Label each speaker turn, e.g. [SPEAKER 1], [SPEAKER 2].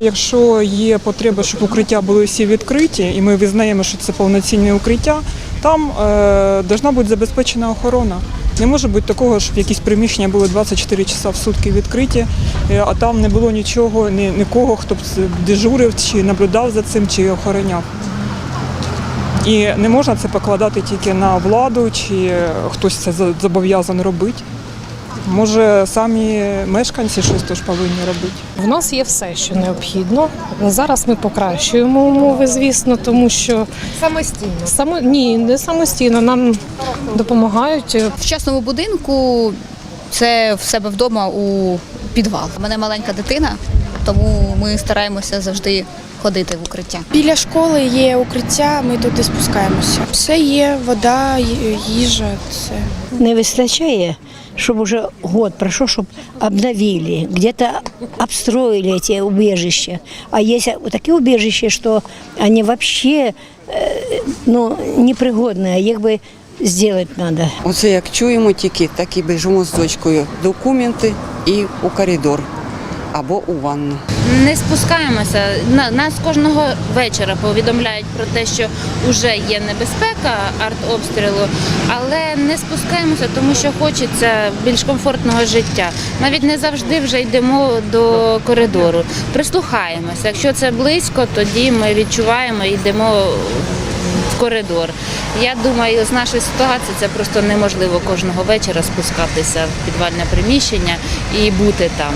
[SPEAKER 1] Якщо є потреба, щоб укриття були всі відкриті, і ми визнаємо, що це повноцінне укриття, там е, бути забезпечена охорона. Не може бути такого, щоб якісь приміщення були 24 часа в сутки відкриті, е, а там не було нічого, ні, нікого, хто б дежурив, чи наблюдав за цим, чи охороняв. І не можна це покладати тільки на владу, чи хтось це зобов'язаний робити. Може, самі мешканці щось теж повинні робити.
[SPEAKER 2] В нас є все, що необхідно. Зараз ми покращуємо умови, звісно, тому що
[SPEAKER 3] Самостійно.
[SPEAKER 2] само ні, не самостійно нам допомагають.
[SPEAKER 4] В частному будинку це в себе вдома у підвал. У мене маленька дитина, тому ми стараємося завжди ходити в укриття.
[SPEAKER 5] Біля школи є укриття, ми туди спускаємося. Все є, вода, їжа, все.
[SPEAKER 6] не вистачає, щоб уже год пройшов, щоб обновили, где-то обстроили эти убежища. А есть такі убежища, що вони вообще э, ну, непригодні, їх би зробити треба.
[SPEAKER 7] Оце як чуємо тільки, так і біжимо з дочкою. Документи і у коридор або у ванну.
[SPEAKER 8] Не спускаємося. Нас кожного вечора повідомляють про те, що вже є небезпека артобстрілу, але не спускаємося, тому що хочеться більш комфортного життя. Навіть не завжди вже йдемо до коридору. Прислухаємося. Якщо це близько, тоді ми відчуваємо і йдемо в коридор. Я думаю, з нашої ситуації це просто неможливо кожного вечора спускатися в підвальне приміщення і бути там.